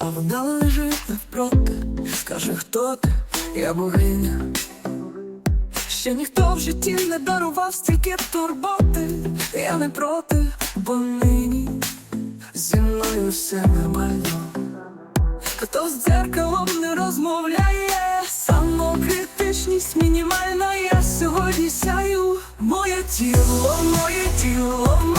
вона лежить навпроти, скаже, хто ти, я богиня. Ще ніхто в житті не дарував стільки турботи, я не проти, бо нині зі мною все нормально. Хто з дзеркалом не розмовляє, самокритичність мінімальна, я сьогодні сяю. Моє тіло, моє тіло,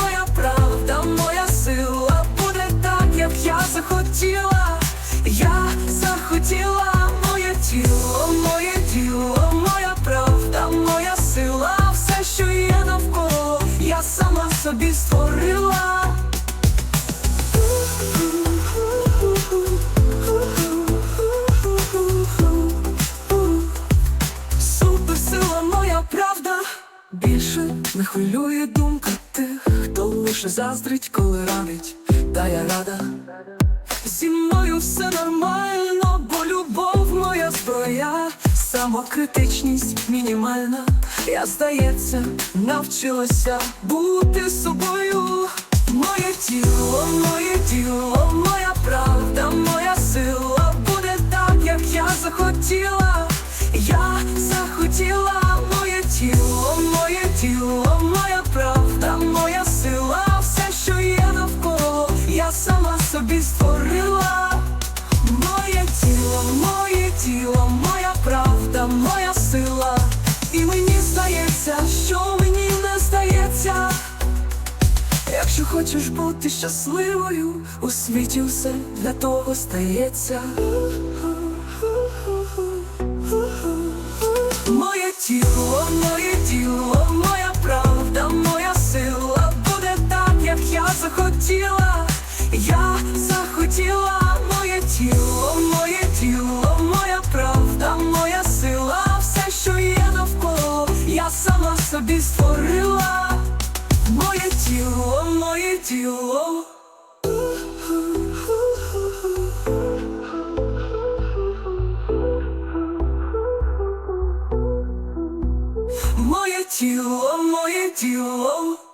не хвилює думка тих, хто лише заздрить, коли ранить, та я рада. Зі мною все нормально, бо любов моя зброя, самокритичність мінімальна. Я здається, навчилася бути собою. Моє тіло, моє тіло, моя правда, собі створила. Моє тіло, моє тіло, моя правда, моя сила. І мені здається, що мені не здається. Якщо хочеш бути щасливою, у світі все для того стається. Моє тіло, моє тіло, моя правда, моя сила буде так, як я захотіла. Я захотіла моє тіло, моє тіло, моя правда, моя сила, все, що є навколо, я сама собі створила. Моє тіло, моє тіло. Моє тіло, моє тіло.